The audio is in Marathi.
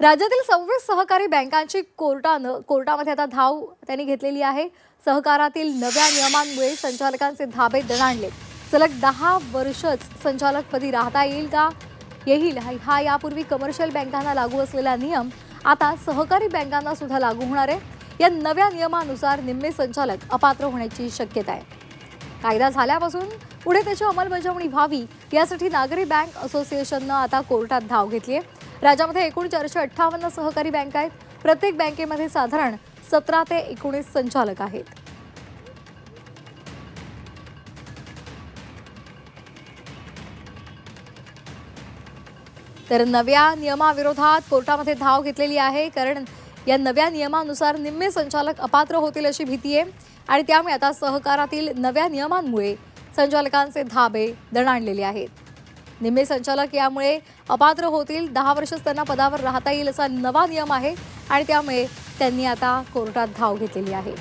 राज्यातील सव्वीस सहकारी बँकांची कोर्टानं कोर्टामध्ये आता धाव त्यांनी घेतलेली आहे. सहकारातील नव्या नियमांमुळे संचालकांचे धाबे दणाणले. सलग दहा वर्षच संचालकपदी राहता येईल का? येईल. हा- यापूर्वी कमर्शियल बँकांना लागू असलेला नियम आता सहकारी बँकांना सुद्धा लागू होणार आहे. या नव्या नियमानुसार निम्मे संचालक अपात्र होण्याची शक्यता आहे. कायदा झाल्यापासून पुढे त्याची अंमलबजावणी व्हावी यासाठी नागरी बँक असोसिएशननं आता कोर्टात धाव घेतली आहे राज्यामध्ये एकूण चारशे अठ्ठावन्न सहकारी बँका आहेत. प्रत्येक बँकेमध्ये साधारण सतरा ते एकोणीस संचालक आहेत. तर नव्या नियमाविरोधात कोर्टामध्ये धाव घेतलेली आहे कारण या नव्या नियमानुसार निम्मे संचालक अपात्र होतील अशी भीती आहे. आणि त्यामुळे आता सहकारातील नव्या नियमांमुळे संचालकांचे धाबे दणाणलेले आहेत. निम्मे संचालक यामुळे अपात्र होतील. दहा वर्षच त्यांना पदावर राहता येईल असा नवा नियम आहे आणि त्यामुळे त्यांनी आता कोर्टात धाव घेतलेली आहे.